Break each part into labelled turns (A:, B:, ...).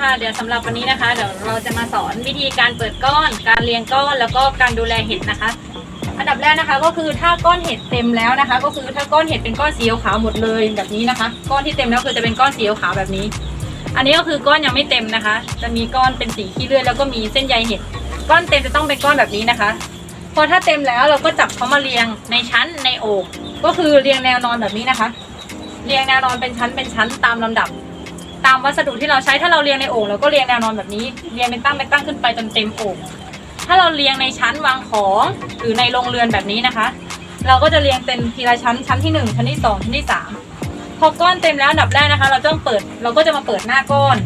A: ค่ะเดี๋ยวสำหรับวันนี้นะคะ เดี๋ยวเราจะมาสอนวิธีการเปิดก้อน การเรียงก้อนแล้วก็การดูแลเห็ดนะคะ อันดับแรกนะคะ ก็คือถ้าก้อนเห็ดเต็มแล้วนะคะ ก็คือถ้าก้อนเห็ดเป็นก้อนสีขาวหมดเลยแบบนี้นะคะ ก้อนที่เต็มแล้วคือจะเป็นก้อนสีขาวแบบนี้ อันนี้ก็คือก้อนยังไม่เต็มนะคะ จะมีก้อนเป็นสีขี้เลื่อยแล้วก็มีเส้นใยเห็ดก้อนเต็มจะต้องเป็นก้อนแบบนี้นะคะ พอถ้าเต็มแล้วเราก็จับเขามาเรียงในชั้นในโอกก็คือเรียงแนวนอนแบบนี้นะคะ เรียงแนวนอนเป็นชั้นเป็นชั้นตามลำดับ ตามวัสดุที่เราใช้ถ้าเราเรียงในโอ่งเราก็เรียงแนวนอนแบบนี้เรียงเป็นตั้งเป็นตั้งขึ้นไปจนเต็มโอ่งถ้าเราเรียงในชั้นวางของหรือในโรงเรือนแบบนี้นะคะ เราก็จะเรียงเป็นทีละชั้นชั้นที่หนึ่งชั้นที่สองชั้นที่สามพอก้อนเต็มแล้วดับแรกนะคะ เราต้องเปิดเราก็จะมาเปิดหน้าก้อน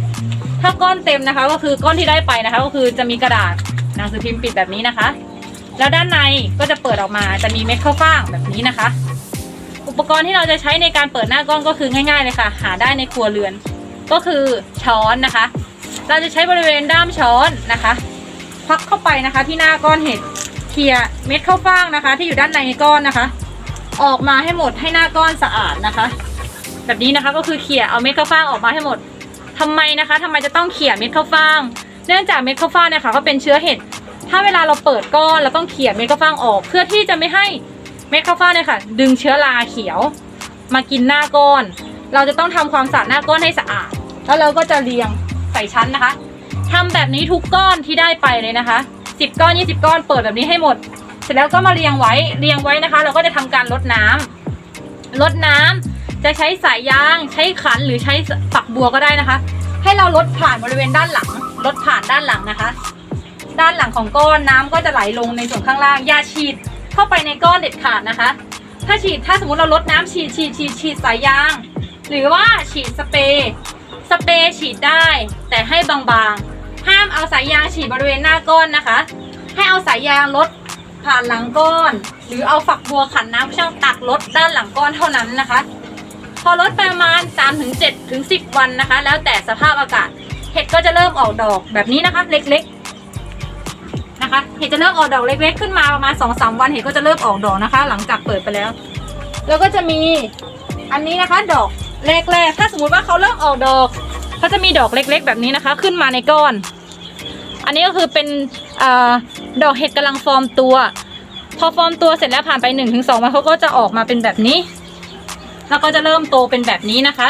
A: ถ้าก้อนเต็มนะคะ ก็คือก้อนที่ได้ไปนะคะ ก็คือจะมีกระดาษหนังสือพิมพ์ปิดแบบนี้นะคะ แล้วด้านในก็จะเปิดออกมาจะมีเม็ดข้าวฟ่างแบบนี้นะคะ อุปกรณ์ที่เราจะใช้ในการเปิดหน้าก้อนก็คือง่าย ๆเลยค่ะ หาได้ในครัวเรือน ก็คือช้อนนะคะ เราจะใช้บริเวณด้ามช้อนนะคะควักเข้าไปนะคะ ที่หน้าก้อนเห็ดเคลียเม็ดข้าวฟ่างนะคะ ที่อยู่ด้านในก้อนนะคะ ออกมาให้หมดให้หน้าก้อนสะอาดนะคะ แบบนี้นะคะก็คือเขี่ยเอาเม็ดข้าวฟ่างออกมาให้หมดทำไมนะคะทำไมจะต้องเขี่ยเม็ดข้าวฟ่าง เนื่องจากเม็ดข้าวฟ่างเนี่ยค่ะก็เป็นเชื้อเห็ดถ้าเวลาเราเปิดก้อนเราต้องเขี่ยเม็ดข้าวฟ่างออก เพื่อที่จะไม่ให้เม็ดข้าวฟ่างเนี่ยค่ะ ดึงเชื้อราเขียว มากินหน้าก้อน เราจะต้องทำความสะอาดหน้าก้อนให้สะอาด แล้วเราก็จะเรียงใส่ชั้นนะคะทำแบบนี้ทุกก้อนที่ได้ไปเลยนะคะ 10 ก้อน 20 ก้อนเปิดแบบนี้ให้หมด เสร็จแล้วก็มาเรียงไว้เรียงไว้นะคะ เราก็จะทำการลดน้ำลดน้ำจะใช้สายยางใช้ขันหรือใช้ฝักบัวก็ได้นะคะ ให้เราลดผ่านบริเวณด้านหลังลดผ่านด้านหลังนะคะ ด้านหลังของก้อนน้ำก็จะไหลลงในส่วนข้างล่างอย่าฉีดเข้าไปในก้อนเด็ดขาดนะคะ ถ้าฉีดถ้าสมมติเราลดน้ำฉีดฉีดฉีดฉีดสายยาง หรือว่าฉีดสเปรย์ สเปรย์ฉีดได้ แต่ให้บางๆ ห้ามเอาสายยางฉีดบริเวณหน้าก้อนนะคะ ให้เอาสายยางลดผ่านหลังก้อน หรือเอาฝักบัวขันน้ำช่างตักลดด้านหลังก้อนเท่านั้นนะคะ พอลดประมาณ3ถึง7ถึง10 วันนะคะ แล้วแต่สภาพอากาศ เห็ดก็จะเริ่มออกดอกแบบนี้นะคะ เล็กๆนะคะ เห็ดจะเริ่มออกดอกเล็ก ๆ ขึ้นมาประมาณ 2-3 วันเห็ดก็จะเริ่มออกดอกนะคะ หลังจากเปิดไปแล้ว แล้วก็จะมีอันนี้นะคะดอก แรกๆ ถ้าสมมติว่าเขาเริ่มออกดอกเขาจะมีดอกเล็กๆ แบบนี้นะคะ ขึ้นมาในก้อน อันนี้ก็คือเป็นอดอกเห็ดกำลังฟอร์มตัว พอฟอร์มตัวเสร็จแล้วผ่านไป1นถึงสองวันเขาก็จะออกมาเป็นแบบนี้ แล้วก็จะเริ่มโตเป็นแบบนี้นะคะ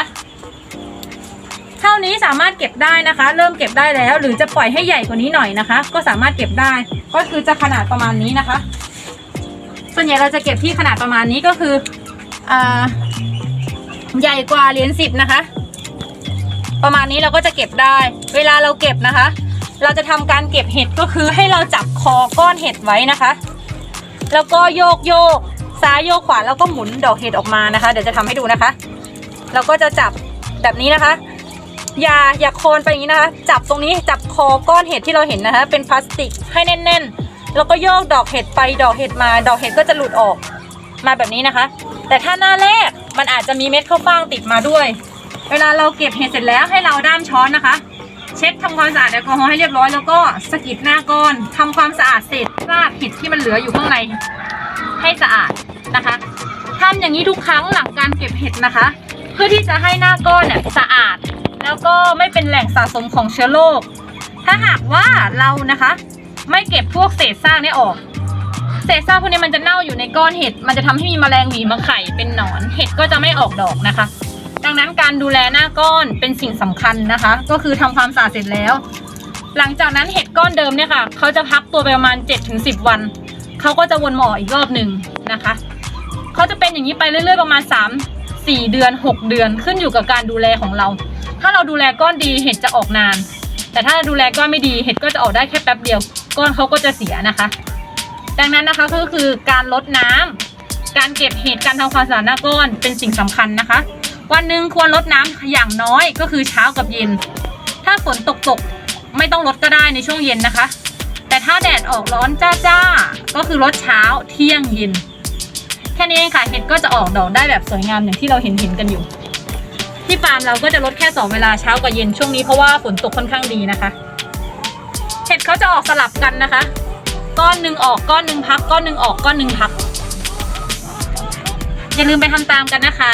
A: เท่านี้สามารถเก็บได้นะคะ เริ่มเก็บได้แล้ว หรือจะปล่อยให้ใหญ่กว่านี้หน่อยนะคะ ก็สามารถเก็บได้ ก็คือจะขนาดประมาณนี้นะคะ ส่วนใหญ่เราจะเก็บที่ขนาดประมาณนี้ก็คืออ่า ใหญ่กว่าเหรียญสิบนะคะ ประมาณนี้เราก็จะเก็บได้ เวลาเราเก็บนะคะ เราจะทำการเก็บเห็ดก็คือให้เราจับคอก้อนเห็ดไว้นะคะ แล้วก็โยกโยกซ้ายโยกขวาแล้วก็หมุนดอกเห็ดออกมานะคะ เดี๋ยวจะทำให้ดูนะคะ เราก็จะจับแบบนี้นะคะ อย่าอย่าโคนไปอย่างนี้นะคะ จับตรงนี้จับคอก้อนเห็ดที่เราเห็นนะคะ เป็นพลาสติกให้แน่น ๆ แล้วก็โยกดอกเห็ดไปดอกเห็ดมา ดอกเห็ดก็จะหลุดออกมาแบบนี้นะคะ แต่ถ้าหน้าแรก มันอาจจะมีเม็ดข้าวฟ่างติดมาด้วย เวลาเราเก็บเห็ดเสร็จแล้วให้เราด้ามช้อนนะคะ เช็ดทำความสะอาดแอลกอฮอล์ให้เรียบร้อยแล้วก็สะกิดหน้าก้อนทำความสะอาดเศษคราบเห็ดที่มันเหลืออยู่ข้างในให้สะอาดนะคะทำอย่างนี้ทุกครั้งหลังการเก็บเห็ดนะคะ เพื่อที่จะให้หน้าก้อนเนี่ยสะอาด แล้วก็ไม่เป็นแหล่งสะสมของเชื้อโรคถ้าหากว่าเรานะคะ ไม่เก็บพวกเศษซากเนี่ยออก เศษซากพวกนี้มันจะเน่าอยู่ในก้อนเห็ด มันจะทำให้มีแมลงหวีมาไข่เป็นหนอน เห็ดก็จะไม่ออกดอกนะคะ ดังนั้นการดูแลหน้าก้อนเป็นสิ่งสำคัญนะคะ ก็คือทำความสะอาดเสร็จแล้ว หลังจากนั้นเห็ดก้อนเดิมเนี่ยค่ะเขาจะพักตัวไปประมาณ 7-10 วันเขาก็จะวนหมออีกรอบหนึ่งนะคะเขาจะเป็นอย่างนี้ไปเรื่อยๆประมาณ 3 4 เดือน 6 เดือนขึ้นอยู่กับการดูแลของเรา ถ้าเราดูแลก้อนดีเห็ดจะออกนาน แต่ถ้าดูแลก้อนไม่ดีเห็ดก็จะออกได้แค่แป๊บเดียว ก้อนเขาก็จะเสียนะคะ ดังนั้นนะคะก็คือการลดน้ำการเก็บเห็ดการทำความสะอาดหน้าก้อนเป็นสิ่งสำคัญนะคะ วันหนึ่งควรลดน้ำอย่างน้อยก็คือเช้ากับเย็น ถ้าฝนตกตกไม่ต้องลดก็ได้ในช่วงเย็นนะคะ แต่ถ้าแดดออกร้อนจ้าๆก็คือลดเช้าเที่ยงเย็นแค่นี้เองค่ะเห็ดก็จะออกดอกได้แบบสวยงามอย่างที่เราเห็นเห็นกันอยู่ ที่ฟาร์มเราก็จะลดแค่สองเวลาเช้ากับเย็นช่วงนี้เพราะว่าฝนตกค่อนข้างดีนะคะ เห็ดเขาจะออกสลับกันนะคะ ก้อนหนึ่งออกก้อนหนึ่งพัก ก้อนหนึ่งออกก้อนหนึ่งพัก อย่าลืมไปทำตามกันนะคะ